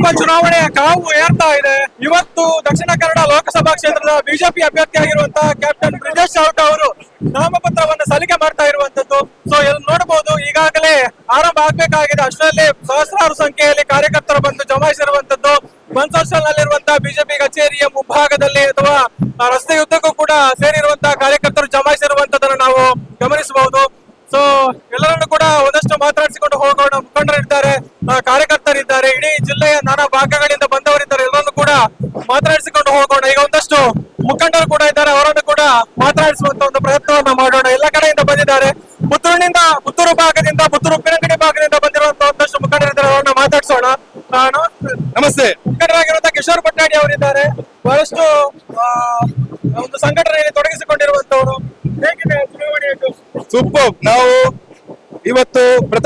ಲೋಕಸಭಾ ಚುನಾವಣೆಯ ಕಾವು ಏರ್ತಾ ಇದೆ. ಇವತ್ತು ದಕ್ಷಿಣ ಕನ್ನಡ ಲೋಕಸಭಾ ಕ್ಷೇತ್ರದ ಬಿಜೆಪಿ ಅಭ್ಯರ್ಥಿಯಾಗಿರುವಂತಹ ಕ್ಯಾಪ್ಟನ್ ಬ್ರಿಜೇಶ್ ಚೌಟ ಅವರು ನಾಮಪತ್ರವನ್ನು ಸಲ್ಲಿಕೆ ಮಾಡ್ತಾ ಇರುವಂತದ್ದು. ಸೊ ಇಲ್ಲಿ ನೋಡಬಹುದು ಈಗಾಗಲೇ ಆರಂಭ ಆಗ್ಬೇಕಾಗಿದೆ. ಅಷ್ಟರಲ್ಲಿ ಸಹಸ್ರಾರು ಸಂಖ್ಯೆಯಲ್ಲಿ ಕಾರ್ಯಕರ್ತರು ಬಂದು ಜಮಾಯಿಸಿರುವಂತದ್ದು. ಬನ್ಸರ್ಸಲ್ ನಲ್ಲಿರುವಂತಹ ಬಿಜೆಪಿ ಕಚೇರಿಯ ಮುಂಭಾಗದಲ್ಲಿ ಅಥವಾ ರಸ್ತೆಯುದ್ದಕ್ಕೂ ಕೂಡ ಸೇರಿರುವಂತಹ ಕಾರ್ಯಕರ್ತರು ಜಮಾಯಿಸಿರುವಂತದನ್ನು ನಾವು ಗಮನಿಸಬಹುದು. ಸೊ ಎಲ್ಲರನ್ನು ಕೂಡ ಒಂದಷ್ಟು ಮಾತನಾಡಿಸಿಕೊಂಡು ಹೋಗೋಣ. ಮುಖಂಡರಿದ್ದಾರೆ ಕಾರ್ಯಕರ್ತರಿದ್ದಾರೆ. ಇಡೀ ಜಿಲ್ಲೆಯ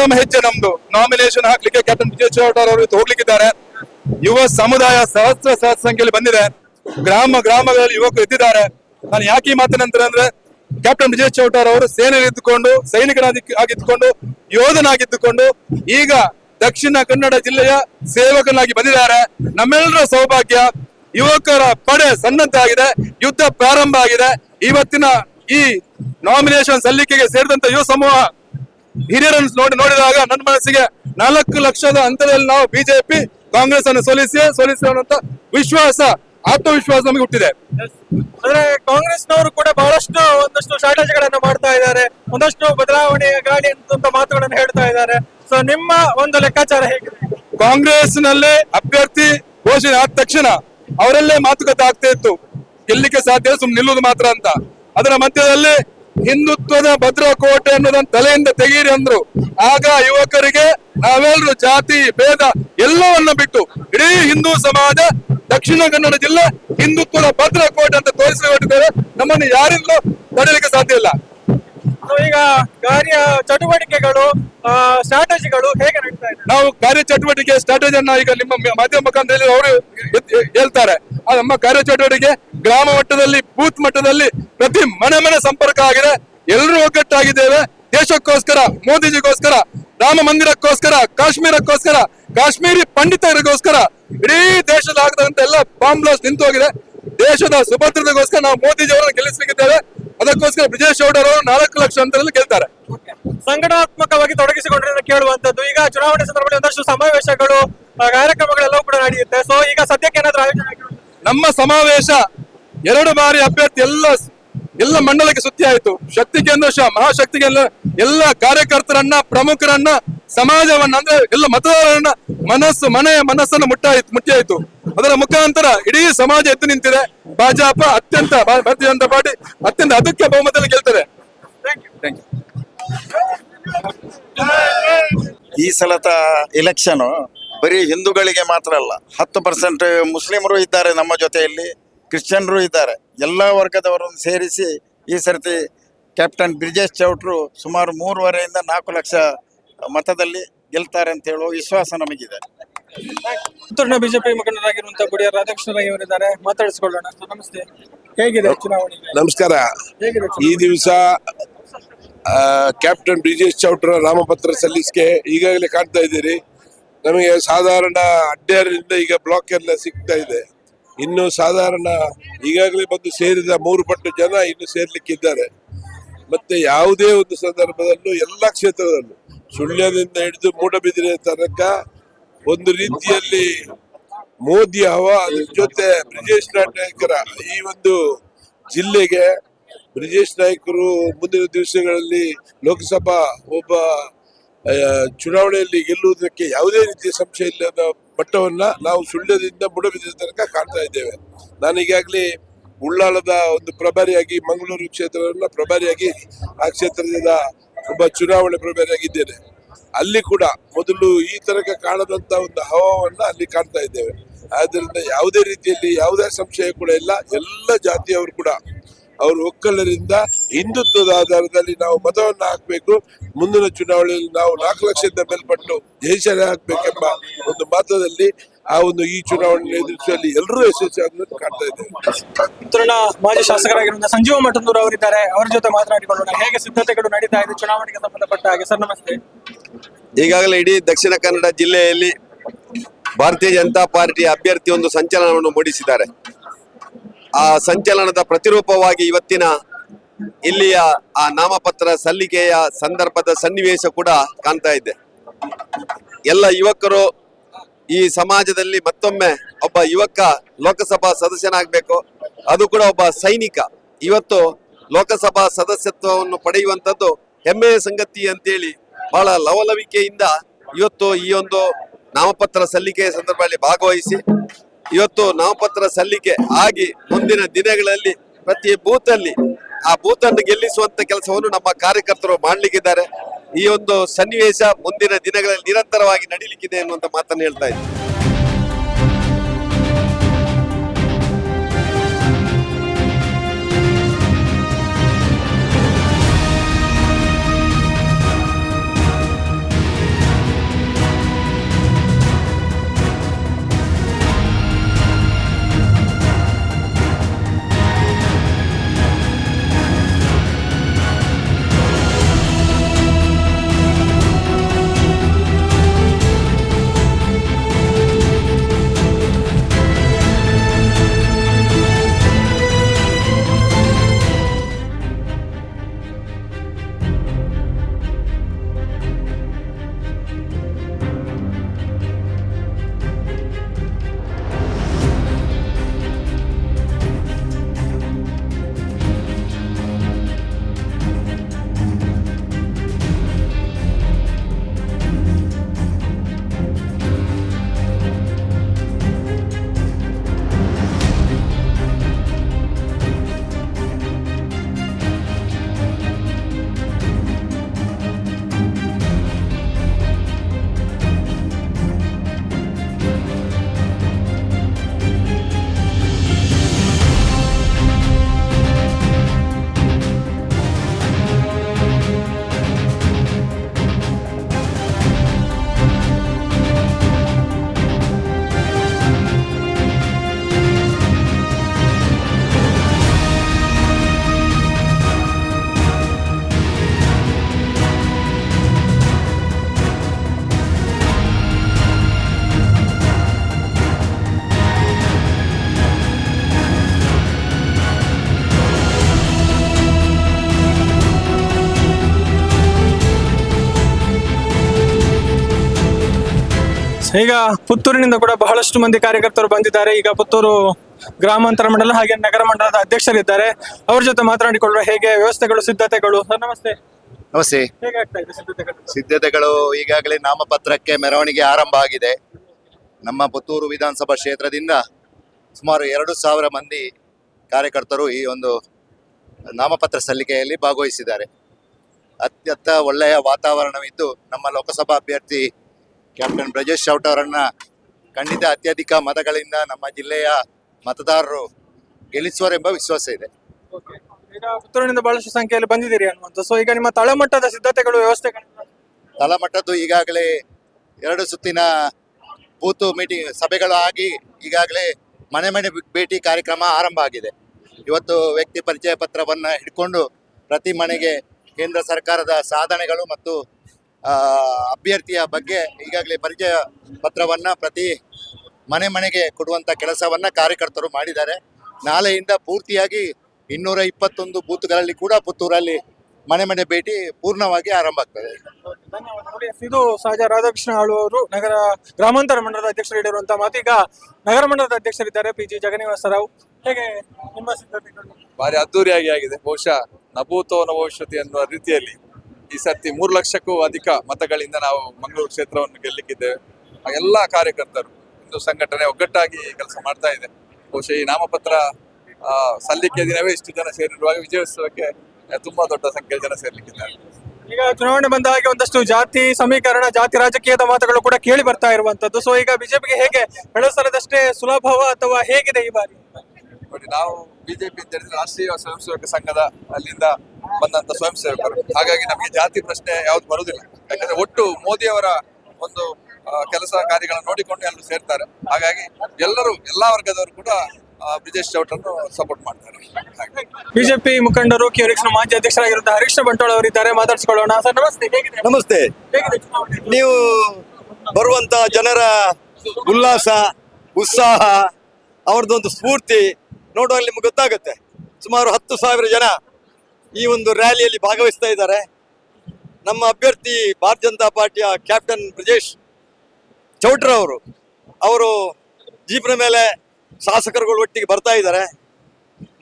ಪ್ರಥಮ ಹೆಜ್ಜೆ ನಮ್ದು ನಾಮಿನೇಷನ್ ಹಾಕ್ಲಿಕ್ಕೆ ಕ್ಯಾಪ್ಟನ್ ವಿಜಯ್ ಚೌಟರ್ ಅವರು ಹೋಗ್ಲಿಕ್ಕಿದ್ದಾರೆ. ಯುವ ಸಮುದಾಯ ಸಹಸ್ರ ಸಹಸ್ರ ಸಂಖ್ಯೆಯಲ್ಲಿ ಬಂದಿದೆ. ಗ್ರಾಮ ಗ್ರಾಮಗಳಲ್ಲಿ ಯುವಕರು ಇದ್ದಿದ್ದಾರೆ ನಾನು ಯಾಕೆ ಈ ಅಂದ್ರೆ ಕ್ಯಾಪ್ಟನ್ ವಿಜಯ್ ಚೌಟರ್ ಅವರು ಸೇನೆಯಲ್ಲಿ ಇದ್ದುಕೊಂಡು, ಸೈನಿಕನಾಗಿ ಆಗಿದ್ದುಕೊಂಡು, ಯೋಧನಾಗಿದ್ದುಕೊಂಡು, ಈಗ ದಕ್ಷಿಣ ಕನ್ನಡ ಜಿಲ್ಲೆಯ ಸೇವಕನಾಗಿ ಬಂದಿದ್ದಾರೆ. ನಮ್ಮೆಲ್ಲರ ಸೌಭಾಗ್ಯ, ಯುವಕರ ಪಡೆ ಸನ್ನದ್ಧಾಗಿದೆ ಯುದ್ಧ ಪ್ರಾರಂಭ ಆಗಿದೆ. ಇವತ್ತಿನ ಈ ನಾಮಿನೇಷನ್ ಸಲ್ಲಿಕೆಗೆ ಸೇರಿದಂತ ಯುವ ಸಮೂಹ ಹಿರಿಯರನ್ನು ನೋಡಿ ನೋಡಿದಾಗ ನನ್ನ ಮನಸ್ಸಿಗೆ ನಾಲ್ಕು ಲಕ್ಷದ ಅಂತರದಲ್ಲಿ ನಾವು ಬಿಜೆಪಿ ಕಾಂಗ್ರೆಸ್ ಅನ್ನು ಸೋಲಿಸಿ ಸೋಲಿಸುವಂತ ವಿಶ್ವಾಸ ಆತ್ಮವಿಶ್ವಾಸ ನಮಗೆ ಹುಟ್ಟಿದೆ. ಅಂದ್ರೆ ಕಾಂಗ್ರೆಸ್ನವರು ಕೂಡ ಬಹಳಷ್ಟು ಒಂದಷ್ಟು ಸ್ಟ್ರಾಟಜಿಗಳನ್ನ ಮಾಡ್ತಾ ಇದ್ದಾರೆ. ಒಂದಷ್ಟು ಬದಲಾವಣೆ ಗಾಡಿ ಅಂತ ಮಾತುಗಳನ್ನು ಹೇಳ್ತಾ ಇದ್ದಾರೆ. ಸೊ ನಿಮ್ಮ ಒಂದು ಲೆಕ್ಕಾಚಾರ ಹೇಗಿದೆ? ಕಾಂಗ್ರೆಸ್ನಲ್ಲಿ ಅಭ್ಯರ್ಥಿ ಘೋಷಣೆ ಆದ ತಕ್ಷಣ ಅವರಲ್ಲೇ ಮಾತುಕತೆ ಆಗ್ತಾ ಇತ್ತು. ಗೆಲ್ಲಿಕ್ಕೆ ಸಾಧ್ಯ ಸುಮ್ಮನೆ ಸುಮ್ನೆ ನಿಲ್ಲುವುದು ಮಾತ್ರ ಅಂತ. ಅದರ ಮಧ್ಯದಲ್ಲಿ ಹಿಂದುತ್ವದ ಭದ್ರಕೋಟೆ ಅನ್ನೋದನ್ನ ತಲೆಯಿಂದ ತೆಗೀರಿ ಅಂದ್ರು. ಆಗ ಯುವಕರಿಗೆ ನಾವೆಲ್ಲರೂ ಜಾತಿ, ಭೇದ ಎಲ್ಲವನ್ನ ಬಿಟ್ಟು ಇಡೀ ಹಿಂದೂ ಸಮಾಜ, ದಕ್ಷಿಣ ಕನ್ನಡ ಜಿಲ್ಲೆ ಹಿಂದುತ್ವದ ಭದ್ರಕೋಟೆ ಅಂತ ತೋರಿಸಿಕೊಟ್ಟಿದ್ದಾರೆ ನಮ್ಮನ್ನು ಯಾರಿಂದಲೂ ತಡೆಯಲಿಕ್ಕೆ ಸಾಧ್ಯ ಇಲ್ಲ. ಈಗ ಕಾರ್ಯ ಚಟುವಟಿಕೆಗಳು ಸ್ಟ್ರಾಟಜಿಗಳು ಹೇಗೆ ನಡೀತಾ ಇದೆ? ನಾವು ಕಾರ್ಯಚಟುವಟಿಕೆ ಸ್ಟ್ರಾಟಜಿಯನ್ನ ಈಗ ನಿಮ್ಮ ಮಾಧ್ಯಮ ಮುಖಾಂತರ ಅವರು ಹೇಳ್ತಾರೆ. ನಮ್ಮ ನಮ್ಮ ಕಾರ್ಯಚಟುವಟಿಕೆ ಗ್ರಾಮ ಮಟ್ಟದಲ್ಲಿ, ಬೂತ್ ಮಟ್ಟದಲ್ಲಿ ಪ್ರತಿ ಮನೆ ಮನೆ ಸಂಪರ್ಕ ಆಗಿದೆ. ಎಲ್ಲರೂ ಒಗ್ಗಟ್ಟಾಗಿದ್ದೇವೆ. ದೇಶಕ್ಕೋಸ್ಕರ, ಮೋದಿಜಿಗೋಸ್ಕರ, ರಾಮ ಮಂದಿರಕ್ಕೋಸ್ಕರ, ಕಾಶ್ಮೀರಕ್ಕೋಸ್ಕರ, ಕಾಶ್ಮೀರಿ ಪಂಡಿತರಿಗೋಸ್ಕರ, ಇಡೀ ದೇಶದ ಆಗದಂತ ಎಲ್ಲ ಬಾಂಬ್ ನಿಂತು ಹೋಗಿದೆ ದೇಶದ ಸುಭದ್ರತೆಗೋಸ್ಕರ ನಾವು ಮೋದಿಜಿ ಅವರನ್ನು ಗೆಲ್ಲಿಸಲಿಕ್ಕಿದ್ದೇವೆ ಅದಕ್ಕೋಸ್ಕರ ಬ್ರಿಜೇಶ್ ಅವರು ನಾಲ್ಕು ಲಕ್ಷ ಅಂತರಲ್ಲಿ ಗೆಲ್ತಾರೆ. ಸಂಘಟನಾತ್ಮಕವಾಗಿ ತೊಡಗಿಸಿಕೊಂಡಿರೋ ಕೇಳುವಂತದ್ದು ಈಗ ಚುನಾವಣೆ ಸಂದರ್ಭದಲ್ಲಿ ಒಂದಷ್ಟು ಸಮಾವೇಶಗಳು ಕಾರ್ಯಕ್ರಮಗಳೆಲ್ಲವೂ ಕೂಡ ನಡೆಯುತ್ತೆ. ಸೊ ಈಗ ಸದ್ಯಕ್ಕೆ ಏನಾದ್ರೂ ಆಯೋಜನೆ? ನಮ್ಮ ಸಮಾವೇಶ ಎರಡು ಬಾರಿ ಅಭ್ಯರ್ಥಿ ಎಲ್ಲ ಎಲ್ಲ ಮಂಡಲಕ್ಕೆ ಸುದ್ದಿ ಆಯ್ತು. ಶಕ್ತಿ ಕೇಂದ್ರ ಶಾ ಮಹಾಶಕ್ತಿ ಕೇಂದ್ರ ಎಲ್ಲ ಕಾರ್ಯಕರ್ತರನ್ನ ಪ್ರಮುಖರನ್ನ ಸಮಾಜವನ್ನ ಅಂದ್ರೆ ಎಲ್ಲ ಮತದಾರರನ್ನ ಮನಸ್ಸು ಮನೆಯ ಮನಸ್ಸನ್ನು ಮುಟ್ಟಾಯ್ತು ಮುಟ್ಟಿಯಾಯ್ತು. ಅದರ ಮುಖಾಂತರ ಇಡೀ ಸಮಾಜ ಎದ್ದು ನಿಂತಿದೆ. ಭಾಜಪ ಅತ್ಯಂತ ಭಾರತೀಯ ಜನತಾ ಪಾರ್ಟಿ ಅತ್ಯಂತ ಅದಕ್ಕೆ ಬಹುಮತದಲ್ಲಿ ಗೆಲ್ತದೆ. ಈ ಸಲದ ಎಲೆಕ್ಷನ್ ಬರೀ ಹಿಂದೂಗಳಿಗೆ ಮಾತ್ರ ಅಲ್ಲ ಹತ್ತು ಪರ್ಸೆಂಟ್ ಮುಸ್ಲಿಮರು ಇದ್ದಾರೆ ನಮ್ಮ ಜೊತೆಯಲ್ಲಿ. ಕ್ರಿಶ್ಚಿಯನ್ರು ಇದ್ದಾರೆ. ಎಲ್ಲ ವರ್ಗದವರನ್ನು ಸೇರಿಸಿ ಈ ಸರ್ತಿ ಕ್ಯಾಪ್ಟನ್ ಬ್ರಿಜೇಶ್ ಚೌಟ್ರು ಸುಮಾರು ಮೂರುವರೆಯಿಂದ ನಾಲ್ಕು ಲಕ್ಷ ಮತದಲ್ಲಿ ಗೆಲ್ತಾರೆ ಅಂತ ಹೇಳುವ ವಿಶ್ವಾಸ ನಮಗಿದೆ. ಪುತ್ತೂರಿನ ಬಿಜೆಪಿ ಮುಖಂಡರಾಗಿರುವಂತಹ ಗುಡಿಯ ರಾಧಾಕೃಷ್ಣ ರೈ ಅವರಿದ್ದಾರೆ. ಮಾತಾಡಿಸಿಕೊಳ್ಳೋಣ. ನಮಸ್ತೆ. ಹೇಗಿದೆ ಚುನಾವಣೆ? ನಮಸ್ಕಾರ. ಹೇಗಿದೆ ಈ ದಿವಸ ಕ್ಯಾಪ್ಟನ್ ಬ್ರಿಜೇಶ್ ಚೌಟ್ರ ನಾಮಪತ್ರ ಸಲ್ಲಿಸಿಕೆ ಈಗಾಗಲೇ ಕಾಣ್ತಾ ಇದ್ದೀರಿ. ನಮಗೆ ಸಾಧಾರಣ ಅಡ್ಡೆಯಿಂದ ಈಗ ಬ್ಲಾಕ್ ಎಲ್ಲ ಸಿಗ್ತಾ ಇದೆ. ಇನ್ನು ಸಾಧಾರಣ ಈಗಾಗಲೇ ಬಂದು ಸೇರಿದ ಮೂರು ಪಟ್ಟು ಜನ ಇನ್ನು ಸೇರ್ಲಿಕ್ಕಿದ್ದಾರೆ. ಮತ್ತೆ ಯಾವುದೇ ಒಂದು ಸಂದರ್ಭದಲ್ಲೂ ಎಲ್ಲ ಕ್ಷೇತ್ರದಲ್ಲೂ ಸುಳ್ಯದಿಂದ ಹಿಡಿದು ಮೂಡಬಿದಿರೆ ತನಕ ಒಂದು ರೀತಿಯಲ್ಲಿ ಮೋದಿ ಹವ ಅದ್ರ ಜೊತೆ ಬ್ರಿಜೇಶ್ ನಾಯಕರ ಈ ಒಂದು ಜಿಲ್ಲೆಗೆ ಬ್ರಿಜೇಶ್ ನಾಯಕರು ಮುಂದಿನ ದಿವಸಗಳಲ್ಲಿ ಲೋಕಸಭಾ ಒಬ್ಬ ಚುನಾವಣೆಯಲ್ಲಿ ಗೆಲ್ಲುವುದಕ್ಕೆ ಯಾವುದೇ ರೀತಿಯ ಸಂಶಯ ಇಲ್ಲದ ಮಟ್ಟವನ್ನ ನಾವು ಸುಳ್ಯದಿಂದ ಮುಡಬಿದಿರೆ ತನಕ ಕಾಣ್ತಾ ಇದ್ದೇವೆ. ನಾನು ಈಗಾಗಲೇ ಉಳ್ಳಾಳದ ಒಂದು ಪ್ರಭಾರಿಯಾಗಿ ಮಂಗಳೂರು ಕ್ಷೇತ್ರವನ್ನ ಪ್ರಭಾರಿಯಾಗಿ ಆ ಕ್ಷೇತ್ರದಿಂದ ಒಬ್ಬ ಚುನಾವಣೆ ಪ್ರಭಾರಿಯಾಗಿದ್ದೇನೆ. ಅಲ್ಲಿ ಕೂಡ ಮೊದಲು ಈ ತನಕ ಕಾಣದಂತ ಒಂದು ಹವಾವನ್ನ ಅಲ್ಲಿ ಕಾಣ್ತಾ ಇದ್ದೇವೆ. ಆದ್ರಿಂದ ಯಾವುದೇ ರೀತಿಯಲ್ಲಿ ಯಾವುದೇ ಸಂಶಯ ಕೂಡ ಇಲ್ಲ. ಎಲ್ಲ ಜಾತಿಯವರು ಕೂಡ ಅವರು ಒಕ್ಕಲರಿಂದ ಹಿಂದುತ್ವದ ಆಧಾರದಲ್ಲಿ ನಾವು ಮತವನ್ನ ಹಾಕಬೇಕು. ಮುಂದಿನ ಚುನಾವಣೆಯಲ್ಲಿ ನಾವು ನಾಲ್ಕು ಲಕ್ಷದಿಂದ ಮೇಲ್ಪಟ್ಟು ಜಯಿಸಲೇ ಹಾಕ್ಬೇಕೆಂಬ ಒಂದು ಮಾತದಲ್ಲಿ ಆ ಒಂದು ಈ ಚುನಾವಣೆ ಎದುರಿಸುವಲ್ಲಿ ಎಲ್ಲರೂ ಯಶಸ್ವಿ ಕಾಣ್ತಾ ಇದ್ದೇವೆ. ಮಾಜಿ ಶಾಸಕರಾಗಿರುವಂತಹ ಸಂಜೀವ ಮಠಂದೂರ್ ಅವರಿದ್ದಾರೆ. ಅವರ ಜೊತೆ ಮಾತನಾಡಿಕೊಳ್ಳೋಣ. ಹೇಗೆ ಸಿದ್ಧತೆಗಳು ನಡೀತಾ ಇದೆ ಚುನಾವಣೆಗೆ ಸಂಬಂಧಪಟ್ಟ ಹಾಗೆ? ಸರ್ ನಮಸ್ತೆ. ಈಗಾಗಲೇ ಇಡೀ ದಕ್ಷಿಣ ಕನ್ನಡ ಜಿಲ್ಲೆಯಲ್ಲಿ ಭಾರತೀಯ ಜನತಾ ಪಾರ್ಟಿ ಅಭ್ಯರ್ಥಿ ಒಂದು ಸಂಚಲನವನ್ನು ಮೂಡಿಸಿದ್ದಾರೆ. ಆ ಸಂಚಲನದ ಪ್ರತಿರೂಪವಾಗಿ ಇವತ್ತಿನ ಇಲ್ಲಿಯ ಆ ನಾಮಪತ್ರ ಸಲ್ಲಿಕೆಯ ಸಂದರ್ಭದ ಸನ್ನಿವೇಶ ಕೂಡ ಕಾಣ್ತಾ ಇದೆ. ಎಲ್ಲ ಯುವಕರು ಈ ಸಮಾಜದಲ್ಲಿ ಮತ್ತೊಮ್ಮೆ ಒಬ್ಬ ಯುವಕ ಲೋಕಸಭಾ ಸದಸ್ಯನಾಗಬೇಕು, ಅದು ಕೂಡ ಒಬ್ಬ ಸೈನಿಕ. ಇವತ್ತು ಲೋಕಸಭಾ ಸದಸ್ಯತ್ವವನ್ನು ಪಡೆಯುವಂಥದ್ದು ಹೆಮ್ಮೆಯ ಸಂಗತಿ ಅಂತೇಳಿ ಬಹಳ ಲವಲವಿಕೆಯಿಂದ ಇವತ್ತು ಈ ಒಂದು ನಾಮಪತ್ರ ಸಲ್ಲಿಕೆಯ ಸಂದರ್ಭದಲ್ಲಿ ಭಾಗವಹಿಸಿ ಇವತ್ತು ನಾಮಪತ್ರ ಸಲ್ಲಿಕೆ ಆಗಿ ಮುಂದಿನ ದಿನಗಳಲ್ಲಿ ಪ್ರತಿ ಬೂತ್ ಅಲ್ಲಿ ಆ ಬೂತ್ ಅನ್ನು ಗೆಲ್ಲಿಸುವಂತ ಕೆಲಸವನ್ನು ನಮ್ಮ ಕಾರ್ಯಕರ್ತರು ಮಾಡಲಿಕ್ಕಿದ್ದಾರೆ. ಈ ಒಂದು ಸನ್ನಿವೇಶ ಮುಂದಿನ ದಿನಗಳಲ್ಲಿ ನಿರಂತರವಾಗಿ ನಡೀಲಿಕ್ಕಿದೆ ಎನ್ನುವಂತ ಮಾತನ್ನು ಹೇಳ್ತಾ ಇದ್ದೀನಿ ಈಗ ಪುತ್ತೂರಿನಿಂದ ಕೂಡ ಬಹಳಷ್ಟು ಮಂದಿ ಕಾರ್ಯಕರ್ತರು ಬಂದಿದ್ದಾರೆ. ಈಗ ಪುತ್ತೂರು ಗ್ರಾಮಾಂತರ ಮಂಡಲ ಹಾಗೆ ನಗರ ಮಂಡಲದ ಅಧ್ಯಕ್ಷರಿದ್ದಾರೆ. ಅವ್ರ ಜೊತೆ ಮಾತನಾಡಿಕೊಳ್ಳುವ ಹೇಗೆ ವ್ಯವಸ್ಥೆಗಳು ಸಿದ್ಧತೆಗಳು? ಸರ್ ನಮಸ್ತೆ. ನಮಸ್ತೆ. ಹೇಗೆ ಆಗ್ತಾ ಇದೆ ಸಿದ್ಧತೆಗಳು? ಸಿದ್ಧತೆಗಳು ಈಗಾಗಲೇ ನಾಮಪತ್ರಕ್ಕೆ ಮೆರವಣಿಗೆ ಆರಂಭ ಆಗಿದೆ. ನಮ್ಮ ಪುತ್ತೂರು ವಿಧಾನಸಭಾ ಕ್ಷೇತ್ರದಿಂದ ಸುಮಾರು ಎರಡು ಸಾವಿರ ಮಂದಿ ಕಾರ್ಯಕರ್ತರು ಈ ಒಂದು ನಾಮಪತ್ರ ಸಲ್ಲಿಕೆಯಲ್ಲಿ ಭಾಗವಹಿಸಿದ್ದಾರೆ. ಅತ್ಯಂತ ಒಳ್ಳೆಯ ವಾತಾವರಣವಿದ್ದು ನಮ್ಮ ಲೋಕಸಭಾ ಅಭ್ಯರ್ಥಿ ಕ್ಯಾಪ್ಟನ್ ಬ್ರಜೇಶ್ ಚೌಟ ಅವರನ್ನ ಖಂಡಿತ ಅತ್ಯಧಿಕ ಮತಗಳಿಂದ ನಮ್ಮ ಜಿಲ್ಲೆಯ ಮತದಾರರು ಗೆಲ್ಲಿಸುವರೆಂಬ ವಿಶ್ವಾಸ ಇದೆ. ಈಗ ಪುತ್ತೂರಿನಿಂದ ಬಹಳಷ್ಟು ಸಂಖ್ಯೆಯಲ್ಲಿ ಬಂದಿದ್ದೀರಿ ಅನ್ನುವಂಥ ಸೊ ಈಗ ನಿಮ್ಮ ತಳಮಟ್ಟದ ಸಿದ್ಧತೆಗಳು ವ್ಯವಸ್ಥೆಗಳು ತಳಮಟ್ಟದ್ದು ಈಗಾಗಲೇ ಎರಡು ಸುತ್ತಿನ ಬೂತು ಮೀಟಿಂಗ್ ಸಭೆಗಳು ಆಗಿ ಈಗಾಗಲೇ ಮನೆ ಮನೆ ಭೇಟಿ ಕಾರ್ಯಕ್ರಮ ಆರಂಭ ಆಗಿದೆ. ಇವತ್ತು ವ್ಯಕ್ತಿ ಪರಿಚಯ ಪತ್ರವನ್ನು ಹಿಡ್ಕೊಂಡು ಪ್ರತಿ ಮನೆಗೆ ಕೇಂದ್ರ ಸರ್ಕಾರದ ಸಾಧನೆಗಳು ಮತ್ತು ಅಭ್ಯರ್ಥಿಯ ಬಗ್ಗೆ ಈಗಾಗಲೇ ಪರಿಚಯ ಪತ್ರವನ್ನು ಪ್ರತಿ ಮನೆ ಮನೆಗೆ ಕೊಡುವಂಥ ಕೆಲಸವನ್ನು ಕಾರ್ಯಕರ್ತರು ಮಾಡಿದ್ದಾರೆ. ನಾಳೆಯಿಂದ ಪೂರ್ತಿಯಾಗಿ ಇನ್ನೂರ ಇಪ್ಪತ್ತೊಂದು ಬೂತ್ಗಳಲ್ಲಿ ಕೂಡ ಪುತ್ತೂರಲ್ಲಿ ಮನೆ ಮನೆ ಭೇಟಿ ಪೂರ್ಣವಾಗಿ ಆರಂಭ ಆಗ್ತದೆ. ಧನ್ಯವಾದಗಳು. ಇದು ಸಹಜ ರಾಧಾಕೃಷ್ಣ ಆಳು ಅವರು ನಗರ ಗ್ರಾಮಾಂತರ ಮಂಡಲದ ಅಧ್ಯಕ್ಷರಿರುವಂತಹ ಮಾತು. ಈಗ ನಗರ ಮಂಡಲದ ಅಧ್ಯಕ್ಷರಿದ್ದಾರೆ ಪಿ ಜಿ ಜಗನ್ನಿವಾಸ ರಾವ್. ಹೇಗೆ ನಿಮ್ಮ ಸಿದ್ಧತೆಗಳು ಭಾರಿ ಅದ್ದೂರಿಯಾಗಿ ಆಗಿದೆ. ಬಹುಶಃ ನಭೂತೋ ನವೋಷತಿ ಅನ್ನುವ ರೀತಿಯಲ್ಲಿ ಈ ಸರ್ತಿ ಮೂರು ಲಕ್ಷಕ್ಕೂ ಅಧಿಕ ಮತಗಳಿಂದ ನಾವು ಮಂಗಳೂರು ಕ್ಷೇತ್ರವನ್ನು ಗೆಲ್ಲಿಕ್ಕಿದ್ದೇವೆ. ಆ ಎಲ್ಲ ಕಾರ್ಯಕರ್ತರು ಹಿಂದೂ ಸಂಘಟನೆ ಒಗ್ಗಟ್ಟಾಗಿ ಕೆಲಸ ಮಾಡ್ತಾ ಇದೆ. ಬಹುಶಃ ಈ ನಾಮಪತ್ರ ಸಲ್ಲಿಕೆ ದಿನವೇ ಇಷ್ಟು ಜನ ಸೇರಿರುವಾಗ ವಿಜಯೋತ್ಸವಕ್ಕೆ ತುಂಬಾ ದೊಡ್ಡ ಸಂಖ್ಯೆಯ ಜನ ಸೇರ್ಲಿಕ್ಕಿದ್ದಾರೆ. ಈಗ ಚುನಾವಣೆ ಬಂದ ಹಾಗೆ ಒಂದಷ್ಟು ಜಾತಿ ಸಮೀಕರಣ ಜಾತಿ ರಾಜಕೀಯದ ಮಾತುಗಳು ಕೂಡ ಕೇಳಿ ಬರ್ತಾ ಇರುವಂತದ್ದು ಸೊ ಈಗ ಬಿಜೆಪಿಗೆ ಹೇಗೆ ಬೆಳೆಸಲದಷ್ಟೇ ಸುಲಭವ ಅಥವಾ ಹೇಗಿದೆ ಈ ಬಾರಿ? ನೋಡಿ ನಾವು ಬಿಜೆಪಿ ಅಂತ ಹೇಳಿದ್ರೆ ರಾಷ್ಟ್ರೀಯ ಸ್ವಯಂ ಸೇವಕ ಸಂಘದ ಅಲ್ಲಿಂದ ಬಂದಂತ ಸ್ವಯಂ ಸೇವಕರು ಹಾಗಾಗಿ ನಮಗೆ ಜಾತಿ ಪ್ರಶ್ನೆ ಯಾವ್ದು ಬರುವುದಿಲ್ಲ ಯಾಕಂದ್ರೆ ಒಟ್ಟು ಮೋದಿಯವರ ಒಂದು ಕೆಲಸ ಕಾರ್ಯಗಳನ್ನು ನೋಡಿಕೊಂಡು ಎಲ್ಲರೂ ಸೇರ್ತಾರೆ. ಹಾಗಾಗಿ ಎಲ್ಲರೂ ಎಲ್ಲಾ ವರ್ಗದವರು ಕೂಡ ಬ್ರಿಜೇಶ್ ಚೌಟ್ರನ್ನು ಸಪೋರ್ಟ್ ಮಾಡ್ತಾರೆ. ಬಿಜೆಪಿ ಮುಖಂಡರು ಕ್ಯೂರಿಕ್ಸ್ ಮಾಜಿ ಅಧ್ಯಕ್ಷರಾಗಿರುವಂತಹ ಹರೀಶ್ ಬಂಟೋಳ ಅವರಿದ್ದಾರೆ ಮಾತಾಡಿಸಿಕೊಳ್ಳೋಣ. ಸರ್ ನಮಸ್ತೆ. ಹೇಗಿದೆ? ನಮಸ್ತೆ. ಹೇಗಿದೆ ಚುನಾವಣೆ? ನೀವು ಬರುವಂತ ಜನರ ಉಲ್ಲಾಸ ಉತ್ಸಾಹ ಅವ್ರದ್ದೊಂದು ಸ್ಫೂರ್ತಿ ನೋಡುವಲ್ಲಿ ನಿಮ್ಗೆ ಗೊತ್ತಾಗುತ್ತೆ. ಸುಮಾರು ಹತ್ತು ಸಾವಿರ ಜನ ಈ ಒಂದು ರ್ಯಾಲಿಯಲ್ಲಿ ಭಾಗವಹಿಸ್ತಾ ಇದ್ದಾರೆ. ನಮ್ಮ ಅಭ್ಯರ್ಥಿ ಭಾರತೀಯ ಜನತಾ ಪಾರ್ಟಿಯ ಕ್ಯಾಪ್ಟನ್ ಬ್ರಿಜೇಶ್ ಚೌಟ್ರ ಅವರು ಅವರು ಜೀಪ್ನ ಮೇಲೆ ಶಾಸಕರುಗಳು ಒಟ್ಟಿಗೆ ಬರ್ತಾ ಇದ್ದಾರೆ.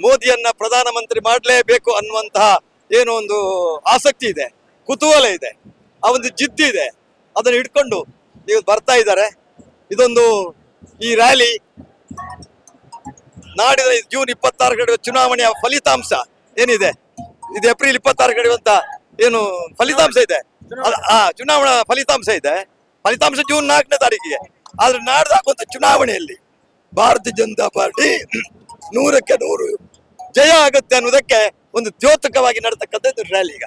ಮೋದಿಯನ್ನ ಪ್ರಧಾನಮಂತ್ರಿ ಮಾಡಲೇಬೇಕು ಅನ್ನುವಂತಹ ಏನೋ ಒಂದು ಆಸಕ್ತಿ ಇದೆ, ಕುತೂಹಲ ಇದೆ, ಆ ಒಂದು ಜಿದ್ದು ಇದೆ. ಅದನ್ನು ಇಟ್ಕೊಂಡು ನೀವು ಬರ್ತಾ ಇದ್ದಾರೆ. ಇದೊಂದು ಈ ರ್ಯಾಲಿ ನಾಡಿನ ಜೂನ್ ಇಪ್ಪತ್ತಾರು ಕಡೆ ಚುನಾವಣೆಯ ಫಲಿತಾಂಶ ಏನಿದೆ? ಇದು ಏಪ್ರಿಲ್ ಇಪ್ಪತ್ತಾರು ಅಂತ ಏನು ಫಲಿತಾಂಶ ಇದೆ. ಆ ಚುನಾವಣಾ ಫಲಿತಾಂಶ ಇದೆ. ಫಲಿತಾಂಶ ಜೂನ್ ನಾಲ್ಕನೇ ತಾರೀಕಿಗೆ. ಆದ್ರೆ ನಾಡ್ದು ಆಗುವಂತ ಚುನಾವಣೆಯಲ್ಲಿ ಭಾರತೀಯ ಜನತಾ ಪಾರ್ಟಿ ನೂರಕ್ಕೆ ನೂರು. ಜಯ ಆಗುತ್ತೆ ಅನ್ನೋದಕ್ಕೆ ಒಂದು ದ್ಯೋತಕವಾಗಿ ನಡೆತಕ್ಕಂಥದ್ದು ರ್ಯಾಲಿ ಈಗ.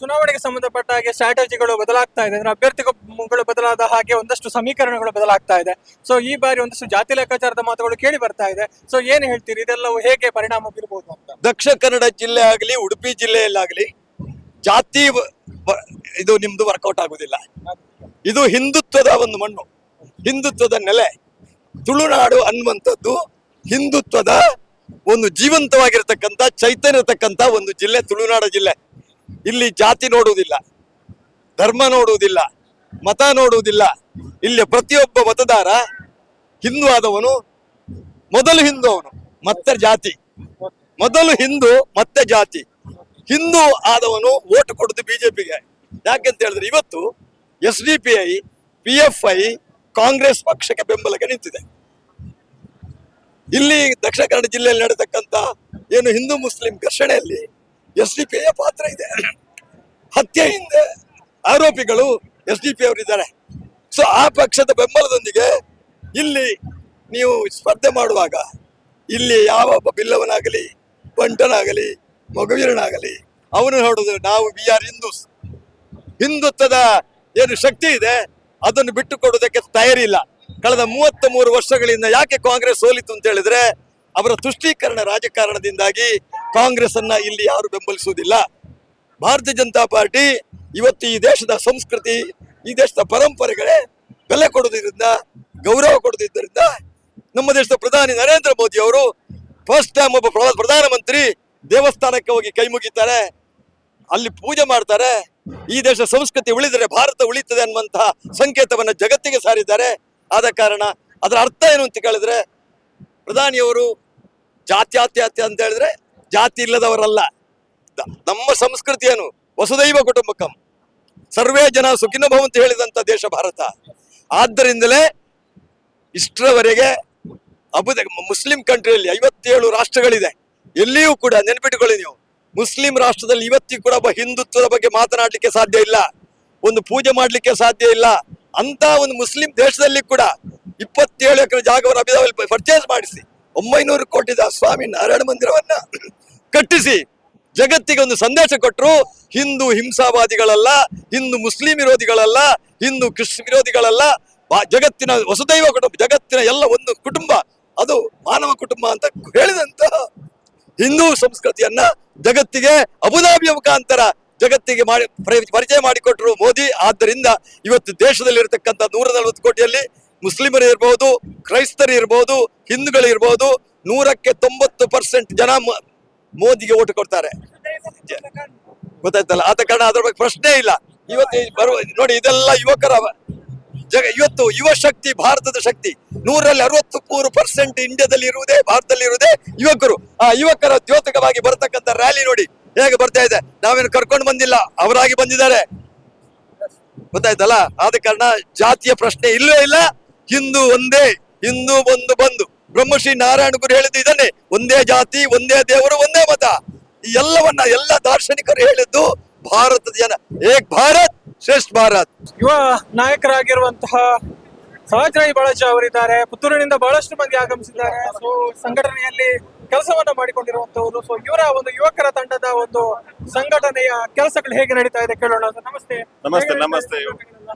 ಚುನಾವಣೆಗೆ ಸಂಬಂಧಪಟ್ಟ ಹಾಗೆ ಸ್ಟ್ರಾಟಜಿಗಳು ಬದಲಾಗ್ತಾ ಇದೆ. ಅಂದ್ರೆ ಅಭ್ಯರ್ಥಿಗಳು ಬದಲಾದ ಹಾಗೆ ಒಂದಷ್ಟು ಸಮೀಕರಣಗಳು ಬದಲಾಗ್ತಾ ಇದೆ. ಸೊ ಈ ಬಾರಿ ಒಂದಷ್ಟು ಜಾತಿ ಲೆಕ್ಕಾಚಾರದ ಮಾತುಗಳು ಕೇಳಿ ಬರ್ತಾ ಇದೆ. ಸೊ ಏನ್ ಹೇಳ್ತೀರಿ? ಇದೆಲ್ಲವೂ ಹೇಗೆ ಪರಿಣಾಮ ಬೀರಬಹುದು ಅಂತ? ದಕ್ಷಿಣ ಕನ್ನಡ ಜಿಲ್ಲೆ ಆಗಲಿ, ಉಡುಪಿ ಜಿಲ್ಲೆಯಲ್ಲಾಗಲಿ, ಜಾತಿ ಇದು ನಿಮ್ದು ವರ್ಕೌಟ್ ಆಗುದಿಲ್ಲ. ಇದು ಹಿಂದುತ್ವದ ಒಂದು ಮಣ್ಣು. ಹಿಂದುತ್ವದ ನೆಲೆ. ತುಳುನಾಡು ಅನ್ನುವಂಥದ್ದು ಹಿಂದುತ್ವದ ಒಂದು ಜೀವಂತವಾಗಿರತಕ್ಕಂಥ ಚೈತನ್ಯ ಇರತಕ್ಕಂಥ ಒಂದು ಜಿಲ್ಲೆ, ತುಳುನಾಡು ಜಿಲ್ಲೆ. ಇಲ್ಲಿ ಜಾತಿ ನೋಡುವುದಿಲ್ಲ, ಧರ್ಮ ನೋಡುವುದಿಲ್ಲ, ಮತ ನೋಡುವುದಿಲ್ಲ. ಇಲ್ಲಿ ಪ್ರತಿಯೊಬ್ಬ ಮತದಾರ ಹಿಂದೂ ಆದವನು, ಮೊದಲು ಹಿಂದೂ ಅವನು, ಮತ್ತೆ ಜಾತಿ. ಮೊದಲು ಹಿಂದೂ, ಮತ್ತೆ ಜಾತಿ. ಹಿಂದೂ ಆದವನು ಓಟ್ ಕೊಡುದು ಬಿಜೆಪಿಗೆ. ಯಾಕೆಂತ ಹೇಳಿದ್ರೆ ಇವತ್ತು S D P I, P F I, Congress ಪಕ್ಷಕ್ಕೆ ಬೆಂಬಲಕ್ಕೆ ನಿಂತಿದೆ. ಇಲ್ಲಿ ದಕ್ಷಿಣ ಕನ್ನಡ ಜಿಲ್ಲೆಯಲ್ಲಿ ನಡೆತಕ್ಕಂತ ಏನು ಹಿಂದೂ ಮುಸ್ಲಿಂ ಘರ್ಷಣೆಯಲ್ಲಿ ಎಸ್ ಡಿ ಪಿ ಪಾತ್ರ ಇದೆ. ಹತ್ಯೆ ಹಿಂದೆ ಆರೋಪಿಗಳು ಎಸ್ ಡಿ ಪಿ ಅವರಿದ್ದಾರೆ. ಸೊ ಆ ಪಕ್ಷದ ಬೆಂಬಲದೊಂದಿಗೆ ಇಲ್ಲಿ ನೀವು ಸ್ಪರ್ಧೆ ಮಾಡುವಾಗ ಇಲ್ಲಿ ಯಾವ ಬಿಲ್ಲವನಾಗಲಿ ಬಂಟನಾಗಲಿ ಮಗುವೀರನಾಗಲಿ, ಅವನು ಹೇಳುದು ನಾವು ವಿ ಆರ್ ಹಿಂದೂಸ್. ಹಿಂದುತ್ವದ ಏನು ಶಕ್ತಿ ಇದೆ, ಅದನ್ನು ಬಿಟ್ಟು ಕೊಡೋದಕ್ಕೆ ತಯಾರಿ ಇಲ್ಲ. ಕಳೆದ ಮೂವತ್ತ ಮೂರು ವರ್ಷಗಳಿಂದ ಯಾಕೆ ಕಾಂಗ್ರೆಸ್ ಸೋಲಿತು ಅಂತ ಹೇಳಿದ್ರೆ, ಅವರ ತುಷ್ಟೀಕರಣ ರಾಜಕಾರಣದಿಂದಾಗಿ ಕಾಂಗ್ರೆಸ್ ಅನ್ನ ಇಲ್ಲಿ ಯಾರು ಬೆಂಬಲಿಸುವುದಿಲ್ಲ? ಭಾರತೀಯ ಜನತಾ ಪಾರ್ಟಿ ಇವತ್ತು ಈ ದೇಶದ ಸಂಸ್ಕೃತಿ, ಈ ದೇಶದ ಪರಂಪರೆಗಳೇ ಬೆಲೆ ಕೊಡುವುದರಿಂದ, ಗೌರವ ಕೊಡುವುದರಿಂದ ನಮ್ಮ ದೇಶದ ಪ್ರಧಾನಿ ನರೇಂದ್ರ ಮೋದಿ ಅವರು ಫಸ್ಟ್ ಟೈಮ್ ಒಬ್ಬ ಪ್ರ- ಪ್ರಧಾನಮಂತ್ರಿ ದೇವಸ್ಥಾನಕ್ಕೆ ಹೋಗಿ ಕೈ ಮುಗಿತಾರೆ. ಅಲ್ಲಿ ಪೂಜೆ ಮಾಡ್ತಾರೆ. ಈ ದೇಶ ಸಂಸ್ಕೃತಿ ಉಳಿದರೆ, ಭಾರತ ಉಳಿತದೆ ಅನ್ನುವಂತಹ ಸಂಕೇತವನ್ನ ಜಗತ್ತಿಗೆ ಸಾರಿದ್ದಾರೆ. ಆದ ಕಾರಣ ಅದರ ಅರ್ಥ ಏನು ಅಂತ ಕೇಳಿದ್ರೆ ಪ್ರಧಾನಿಯವರು ಜಾತ್ಯಾತ್ಯಾತ್ಯ ಅಂತ ಹೇಳಿದ್ರೆ ಜಾತಿ ಇಲ್ಲದವರಲ್ಲ. ನಮ್ಮ ಸಂಸ್ಕೃತಿ ಏನು? ವಸುದೈವ ಕುಟುಂಬಕಂ. ಸರ್ವೇ ಜನ ಸುಖಿನ ಭವಂತ ಹೇಳಿದಂತ ದೇಶ ಭಾರತ. ಆದ್ದರಿಂದಲೇ ಇಷ್ಟರವರೆಗೆ ಅಬುದ, ಮುಸ್ಲಿಂ ಕಂಟ್ರಿಯಲ್ಲಿ ಐವತ್ತೇಳು ರಾಷ್ಟ್ರಗಳಿದೆ. ಎಲ್ಲಿಯೂ ಕೂಡ ನೆನಪಿಟ್ಟುಕೊಳ್ಳಿ ನೀವು. ಮುಸ್ಲಿಂ ರಾಷ್ಟ್ರದಲ್ಲಿ ಇವತ್ತಿಗೂ ಕೂಡ ಒಬ್ಬ ಹಿಂದುತ್ವದ ಬಗ್ಗೆ ಮಾತನಾಡಲಿಕ್ಕೆ ಸಾಧ್ಯ ಇಲ್ಲ. ಒಂದು ಪೂಜೆ ಮಾಡಲಿಕ್ಕೆ ಸಾಧ್ಯ ಇಲ್ಲ. ಅಂತ ಒಂದು ಮುಸ್ಲಿಂ ದೇಶದಲ್ಲಿ ಕೂಡ ಇಪ್ಪತ್ತೇಳು ಎಕರೆ ಜಾಗವನ್ನು ಅಭಿದಾವಲ್ಲಿ ಪರ್ಚೇಸ್ ಮಾಡಿಸಿ. ಒಂಬೈನೂರು ಕೋಟಿದ ಸ್ವಾಮಿ ನಾರಾಯಣ ಮಂದಿರವನ್ನ ಕಟ್ಟಿಸಿ. ಜಗತ್ತಿಗೆ ಒಂದು ಸಂದೇಶ ಕೊಟ್ಟರು ಹಿಂದೂ ಹಿಂಸಾವಾದಿಗಳಲ್ಲ, ಹಿಂದೂ ಮುಸ್ಲಿಂ ವಿರೋಧಿಗಳಲ್ಲ, ಹಿಂದೂ ಕ್ರಿಶ್ಚಿಯನ್ ವಿರೋಧಿಗಳಲ್ಲ ಜಗತ್ತಿನ ವಸುದೈವ ಕುಟುಂಬ, ಜಗತ್ತಿನ ಎಲ್ಲ ಒಂದು ಕುಟುಂಬ, ಅದು ಮಾನವ ಕುಟುಂಬ ಅಂತ ಹೇಳಿದಂತ ಹಿಂದೂ ಸಂಸ್ಕೃತಿಯನ್ನ ಜಗತ್ತಿಗೆ ಅಬುದಾಬಿಯ ಮುಖಾಂತರ ಜಗತ್ತಿಗೆ ಮಾಡಿ, ಪರಿ- ಪರಿಚಯ ಮಾಡಿಕೊಟ್ಟರು ಮೋದಿ. ಆದ್ದರಿಂದ ಇವತ್ತು ದೇಶದಲ್ಲಿ ಇರತಕ್ಕಂಥ ನೂರ ನಲವತ್ತು ಕೋಟಿಯಲ್ಲಿ ಮುಸ್ಲಿಮರು ಇರ್ಬೋದು, ಕ್ರೈಸ್ತರು ಇರ್ಬೋದು, ಹಿಂದೂಗಳು ಇರ್ಬೋದು, ನೂರಕ್ಕೆ ತೊಂಬತ್ತು ಪರ್ಸೆಂಟ್ ಜನ ಮೋದಿಗೆ ಓಟು ಕೊಡ್ತಾರೆ. ಗೊತ್ತಾಯ್ತಲ್ಲ? ಆದ ಕಾರಣ ಅದ್ರ ಬಗ್ಗೆ ಪ್ರಶ್ನೆ ಇಲ್ಲ. ಇವತ್ತು ಬರುವ, ನೋಡಿ, ಇದೆಲ್ಲ ಯುವಕರ ಜಗ, ಇವತ್ತು ಯುವ ಶಕ್ತಿ, ಭಾರತದ ಶಕ್ತಿ. ನೂರಲ್ಲಿ ಅರವತ್ತು ಮೂರು ಪರ್ಸೆಂಟ್ ಇಂಡಿಯಾದಲ್ಲಿ ಇರುವುದೇ, ಭಾರತದಲ್ಲಿ ಇರುವುದೇ ಯುವಕರು. ಆ ಯುವಕರ ದ್ಯೋತಕವಾಗಿ ಬರತಕ್ಕಂತ ರ್ಯಾಲಿ ನೋಡಿ, ಹೇಗೆ ಬರ್ತಾ ಇದೆ? ನಾವೇನು ಕರ್ಕೊಂಡು ಬಂದಿಲ್ಲ, ಅವರಾಗಿ ಬಂದಿದ್ದಾರೆ. ಗೊತ್ತಾಯ್ತಲ್ಲ? ಆದ ಕಾರಣ ಜಾತಿಯ ಪ್ರಶ್ನೆ ಇಲ್ಲವೇ ಇಲ್ಲ. ಹಿಂದೂ ಒಂದೇ, ಹಿಂದೂ ಒಂದು ಬಂದು. ಬ್ರಹ್ಮಶ್ರೀ ನಾರಾಯಣ ಗುರು ಹೇಳಿದ್ದು ಇದನ್ನೇ. ಒಂದೇ ಜಾತಿ ಒಂದೇ ದೇವರು ಒಂದೇ ಮತ. ಈ ಎಲ್ಲವನ್ನ ಎಲ್ಲ ದಾರ್ಶನಿಕರು ಹೇಳಿದ್ದು ಭಾರತದ ಜನ. ಏಕ್ ಭಾರತ್ ಶ್ರೇಷ್ಠ ಭಾರತ್. ಯುವ ನಾಯಕರಾಗಿರುವಂತಹ ಸಹಜರಾಯಿ ಬಾಳಾಜಿ ಅವರಿದ್ದಾರೆ. ಪುತ್ತೂರಿನಿಂದ ಬಹಳಷ್ಟು ಮಂದಿ ಆಗಮಿಸಿದ್ದಾರೆ. ಸೊ ಸಂಘಟನೆಯಲ್ಲಿ ಕೆಲಸವನ್ನ ಮಾಡಿಕೊಂಡಿರುವಂತವರು. ಸೊ ಇವರ ಒಂದು ಯುವಕರ ತಂಡದ ಒಂದು ಸಂಘಟನೆಯ ಕೆಲಸಗಳು ಹೇಗೆ ನಡೀತಾ ಇದೆ ಕೇಳೋಣ. ನಮಸ್ತೆ. ನಮಸ್ತೆ ನಮಸ್ತೆ.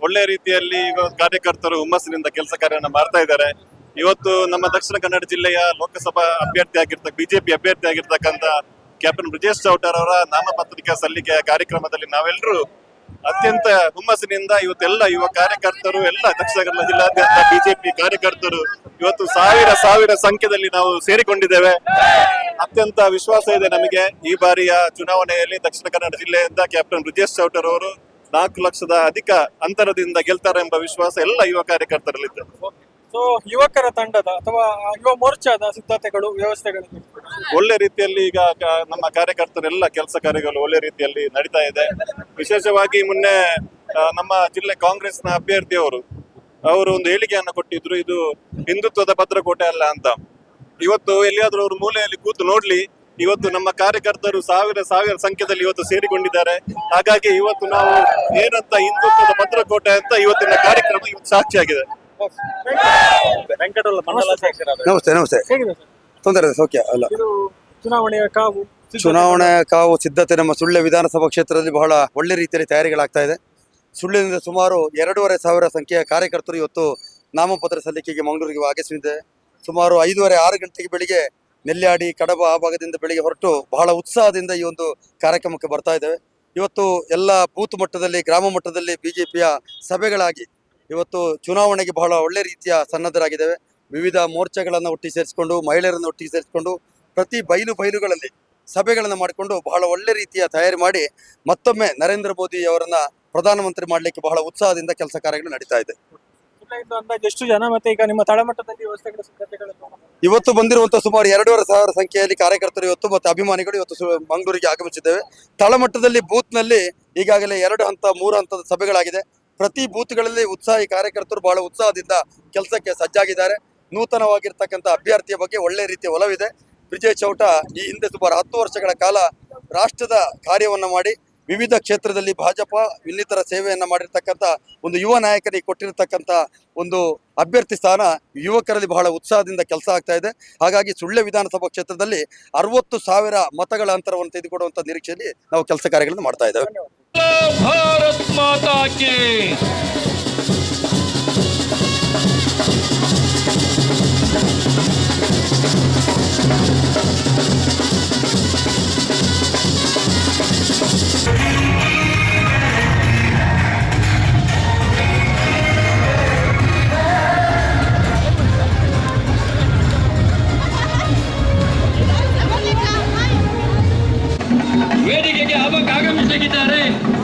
ಒಳ್ಳೆ ರೀತಿಯಲ್ಲಿ ಕಾರ್ಯಕರ್ತರು ಹುಮ್ಮಸ್ಸಿನಿಂದ ಕೆಲಸ ಕಾರ್ಯವನ್ನು ಮಾಡ್ತಾ ಇದ್ದಾರೆ. ಇವತ್ತು ನಮ್ಮ ದಕ್ಷಿಣ ಕನ್ನಡ ಜಿಲ್ಲೆಯ ಲೋಕಸಭಾ ಅಭ್ಯರ್ಥಿ ಆಗಿರ್ತಕ್ಕ ಬಿಜೆಪಿ ಅಭ್ಯರ್ಥಿ ಆಗಿರ್ತಕ್ಕಂಥ ಕ್ಯಾಪ್ಟನ್ ಬ್ರಿಜೇಶ್ ಚೌಟರ್ ಅವರ ನಾಮಪತ್ರಿಕಾ ಸಲ್ಲಿಕೆಯ ಕಾರ್ಯಕ್ರಮದಲ್ಲಿ ನಾವೆಲ್ಲರೂ ಅತ್ಯಂತ ಹುಮ್ಮಸ್ಸಿನಿಂದ ಇವತ್ತೆಲ್ಲ ಯುವ ಕಾರ್ಯಕರ್ತರು, ಎಲ್ಲ ದಕ್ಷಿಣ ಕನ್ನಡ ಜಿಲ್ಲಾದ್ಯಂತ ಬಿಜೆಪಿ ಕಾರ್ಯಕರ್ತರು ಇವತ್ತು ಸಾವಿರ ಸಾವಿರ ಸಂಖ್ಯೆಯಲ್ಲಿ ನಾವು ಸೇರಿಕೊಂಡಿದ್ದೇವೆ. ಅತ್ಯಂತ ವಿಶ್ವಾಸ ಇದೆ ನಮಗೆ. ಈ ಬಾರಿಯ ಚುನಾವಣೆಯಲ್ಲಿ ದಕ್ಷಿಣ ಕನ್ನಡ ಜಿಲ್ಲೆಯಿಂದ ಕ್ಯಾಪ್ಟನ್ ಬ್ರಿಜೇಶ್ ಚೌಟರ್ ಅವರು ನಾಲ್ಕು ಲಕ್ಷದ ಅಧಿಕ ಅಂತರದಿಂದ ಗೆಲ್ತಾರೆ ಎಂಬ ವಿಶ್ವಾಸ ಎಲ್ಲ ಯುವ ಕಾರ್ಯಕರ್ತರಲ್ಲಿದೆ. ಸೊ ಯುವಕರ ತಂಡದ ಅಥವಾ ಯುವ ಮೋರ್ಚಾದ ಸಿದ್ಧತೆಗಳು, ವ್ಯವಸ್ಥೆಗಳು. ಒಳ್ಳೆ ರೀತಿಯಲ್ಲಿ ಈಗ ಕ- ನಮ್ಮ ಕಾರ್ಯಕರ್ತರೆಲ್ಲ ಕೆಲಸ ಕಾರ್ಯಗಳು ಒಳ್ಳೆ ರೀತಿಯಲ್ಲಿ ನಡೀತಾ ಇದೆ. ವಿಶೇಷವಾಗಿ ಮೊನ್ನೆ ನಮ್ಮ ಜಿಲ್ಲೆ ಕಾಂಗ್ರೆಸ್ನ ಅಭ್ಯರ್ಥಿಯವರು, ಅವರು ಒಂದು ಹೇಳಿಕೆಯನ್ನು ಕೊಟ್ಟಿದ್ರು, ಇದು ಹಿಂದುತ್ವದ ಭದ್ರಕೋಟೆ ಅಲ್ಲ ಅಂತ. ಇವತ್ತು ಎಲ್ಲಿಯಾದ್ರೂ ಅವರು ಮೂಲೆಯಲ್ಲಿ ಕೂತು ನೋಡ್ಲಿ, ಇವತ್ತು ನಮ್ಮ ಕಾರ್ಯಕರ್ತರು ಸಾವಿರ ಸಾವಿರ ಸಂಖ್ಯೆಯಲ್ಲಿ ಇವತ್ತು ಸೇರಿಕೊಂಡಿದ್ದಾರೆ. ಹಾಗಾಗಿ ಇವತ್ತು ನಾವು ಏನಂತ ಹಿಂದುತ್ವದ ಭದ್ರಕೋಟೆ ಅಂತ ಇವತ್ತಿನ ಕಾರ್ಯಕ್ರಮ ಇವತ್ತು ಸಾಕ್ಷಿಯಾಗಿದೆ. ನಮಸ್ತೆ ನಮಸ್ತೆ. ಹೇಗಿದೆ ಸರ್? ತೊಂದರೆ ಇಲ್ಲ, ಸೌಖ್ಯ ಅಲ್ಲ. ಇದು ಚುನಾವಣೆಯ ಕಾವು ಸಿದ್ಧತೆ- ಚುನಾವಣೆ ಕಾವು ಸಿದ್ಧತೆ ನಮ್ಮ ಸುಳ್ಯ ವಿಧಾನಸಭಾ ಕ್ಷೇತ್ರದಲ್ಲಿ ಬಹಳ ಒಳ್ಳೆ ರೀತಿಯಲ್ಲಿ ತಯಾರಿಗಳಾಗ್ತಾ ಇದೆ. ಸುಳ್ಳಿನಿಂದ ಸುಮಾರು ಎರಡೂವರೆ ಸಾವಿರ ಸಂಖ್ಯೆಯ ಕಾರ್ಯಕರ್ತರು ಇವತ್ತು ನಾಮಪತ್ರ ಸಲ್ಲಿಕೆಗೆ ಮಂಗಳೂರಿಗೆ ಆಗಮಿಸಿದೆ. ಸುಮಾರು ಐದೂವರೆ ಆರು ಗಂಟೆಗೆ ಬೆಳಿಗ್ಗೆ ನೆಲ್ಯಾಡಿ ಕಡಬ ಆ ಭಾಗದಿಂದ ಬೆಳಿಗ್ಗೆ ಹೊರಟು ಬಹಳ ಉತ್ಸಾಹದಿಂದ ಈ ಒಂದು ಕಾರ್ಯಕ್ರಮಕ್ಕೆ ಬರ್ತಾ ಇದ್ದೇವೆ. ಇವತ್ತು ಎಲ್ಲ ಬೂತ್ ಮಟ್ಟದಲ್ಲಿ ಗ್ರಾಮ ಮಟ್ಟದಲ್ಲಿ ಬಿಜೆಪಿಯ ಸಭೆಗಳಾಗಿ ಇವತ್ತು ಚುನಾವಣೆಗೆ ಬಹಳ ಒಳ್ಳೆ ರೀತಿಯ ಸನ್ನದ್ಧರಾಗಿದ್ದೇವೆ. ವಿವಿಧ ಮೋರ್ಚಾಗಳನ್ನು ಒಟ್ಟಿಗೆ ಸೇರಿಸಿಕೊಂಡು ಮಹಿಳೆಯರನ್ನು ಒಟ್ಟಿಗೆ ಸೇರಿಸಿಕೊಂಡು ಪ್ರತಿ ಬೈಲು ಬೈಲುಗಳಲ್ಲಿ ಸಭೆಗಳನ್ನು ಮಾಡಿಕೊಂಡು ಬಹಳ ಒಳ್ಳೆ ರೀತಿಯ ತಯಾರಿ ಮಾಡಿ ಮತ್ತೊಮ್ಮೆ ನರೇಂದ್ರ ಮೋದಿ ಅವರನ್ನ ಪ್ರಧಾನಮಂತ್ರಿ ಮಾಡಲಿಕ್ಕೆ ಬಹಳ ಉತ್ಸಾಹದಿಂದ ಕೆಲಸ ಕಾರ್ಯಗಳು ನಡೀತಾ ಇದೆ. ಎಷ್ಟು ಜನ ಮತ್ತೆ ಈಗ ನಿಮ್ಮ ತಳಮಟ್ಟದಲ್ಲಿ ಇವತ್ತು ಬಂದಿರುವಂತಹ ಸುಮಾರು ಎರಡೂವರೆ ಸಾವಿರ ಸಂಖ್ಯೆಯಲ್ಲಿ ಕಾರ್ಯಕರ್ತರು ಇವತ್ತು ಮತ್ತು ಅಭಿಮಾನಿಗಳು ಇವತ್ತು ಮಂಗಳೂರಿಗೆ ಆಗಮಿಸಿದ್ದೇವೆ. ತಳಮಟ್ಟದಲ್ಲಿ ಬೂತ್ನಲ್ಲಿ ಈಗಾಗಲೇ ಎರಡು ಹಂತ ಮೂರು ಹಂತದ ಸಭೆಗಳಾಗಿದೆ. ಪ್ರತಿ ಬೂತ್ಗಳಲ್ಲಿ ಉತ್ಸಾಹಿ ಕಾರ್ಯಕರ್ತರು ಬಹಳ ಉತ್ಸಾಹದಿಂದ ಕೆಲಸಕ್ಕೆ ಸಜ್ಜಾಗಿದ್ದಾರೆ. ನೂತನವಾಗಿರ್ತಕ್ಕಂಥ ಅಭ್ಯರ್ಥಿಯ ಬಗ್ಗೆ ಒಳ್ಳೆ ರೀತಿಯ ಒಲವಿದೆ. ವಿಜಯ್ ಚೌಟ ಈ ಹಿಂದೆ ಸುಮಾರು ಹತ್ತು ವರ್ಷಗಳ ಕಾಲ ರಾಷ್ಟ್ರದ ಕಾರ್ಯವನ್ನು ಮಾಡಿ, ವಿವಿಧ ಕ್ಷೇತ್ರದಲ್ಲಿ ಭಾಜಪ, ಇನ್ನಿತರ ಸೇವೆಯನ್ನು ಮಾಡಿರ್ತಕ್ಕಂಥ ಒಂದು ಯುವ ನಾಯಕರಿಗೆ ಕೊಟ್ಟಿರತಕ್ಕಂಥ ಒಂದು ಅಭ್ಯರ್ಥಿ ಸ್ಥಾನ ಯುವಕರಲ್ಲಿ ಬಹಳ ಉತ್ಸಾಹದಿಂದ ಕೆಲಸ ಆಗ್ತಾ ಇದೆ. ಹಾಗಾಗಿ ಸುಳ್ಳೆ ವಿಧಾನಸಭಾ ಕ್ಷೇತ್ರದಲ್ಲಿ ಅರವತ್ತು ಸಾವಿರ ಮತಗಳ ಅಂತರವನ್ನು ತೆಗೆದುಕೊಡುವಂಥ ನಿರೀಕ್ಷೆಯಲ್ಲಿ ನಾವು ಕೆಲಸ ಕಾರ್ಯಗಳನ್ನು ಮಾಡ್ತಾ ಇದ್ದೇವೆ. भारत माता की। Fique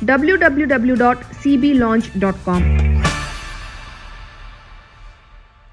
www.cblaunch.com.